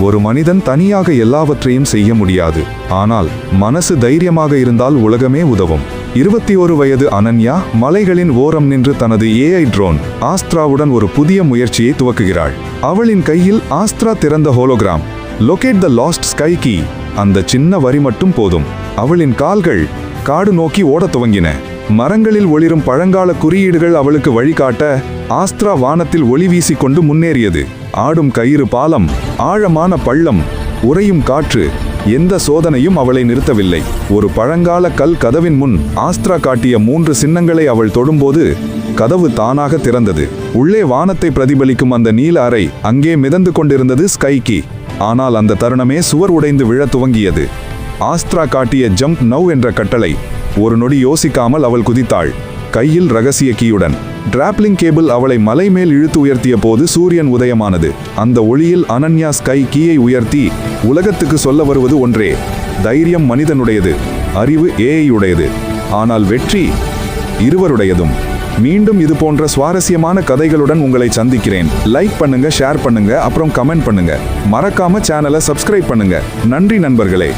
ஒரு மனிதன் தனியாக எல்லாவற்றையும் செய்ய முடியாது. ஆனால் மனசு தைரியமாக இருந்தால் உலகமே உதவும். இருபத்தி ஒரு வயது அனன்யா மலைகளின் ஓரம் நின்று தனது ஏஐ ட்ரோன் ஆஸ்த்ராவுடன் ஒரு புதிய முயற்சியை துவக்குகிறாள். அவளின் கையில் ஆஸ்த்ரா திறந்த hologram locate the lost sky key அந்த சின்ன வரி மட்டும் போதும். அவளின் கால்கள் காடு நோக்கி ஓடத் துவங்கின. மரங்களில் ஒளிரும் பழங்கால குறியீடுகள் அவளுக்கு வழிகாட்ட ஆஸ்த்ரா வானத்தில் ஒளி வீசிக்கொண்டு முன்னேறியது. ஆடும் கயிறு பாலம் ஆழமான பள்ளம் உறையும் காற்று எந்த சோதனையும் அவளை நிறுத்தவில்லை. ஒரு பழங்கால கல் கதவின் முன் ஆஸ்திரா காட்டிய மூன்று சின்னங்களை அவள் தொடும்போது கதவு தானாக திறந்தது. உள்ளே வானத்தை பிரதிபலிக்கும் அந்த நீல அறை அங்கே மிதந்து கொண்டிருந்தது ஸ்கைக்கி ஆனால் அந்த தருணமே சுவர் உடைந்து விழத் துவங்கியது. ஆஸ்த்ரா காட்டிய ஜம்ப் நவ் என்ற கட்டளை ஒரு நொடி யோசிக்காமல் அவள் குதித்தாள் கையில் ரகசிய கீயுடன். டிராப்லிங் கேபிள் அவளை மலை மேல் இழுத்து உயர்த்திய போது சூரியன் உதயமானது. அந்த ஒளியில் அனன்யா ஸ்கை கீயை உயர்த்தி உலகத்துக்கு சொல்ல வருவது ஒன்றே. தைரியம் மனிதனுடையது அறிவு ஏஐ ஆனால் வெற்றி இருவருடையதும். மீண்டும் இது போன்ற சுவாரஸ்யமான கதைகளுடன் உங்களை சந்திக்கிறேன். லைக் பண்ணுங்க ஷேர் பண்ணுங்க அப்புறம் கமெண்ட் பண்ணுங்க. மறக்காம சேனலை சப்ஸ்கிரைப் பண்ணுங்க. நன்றி நண்பர்களே.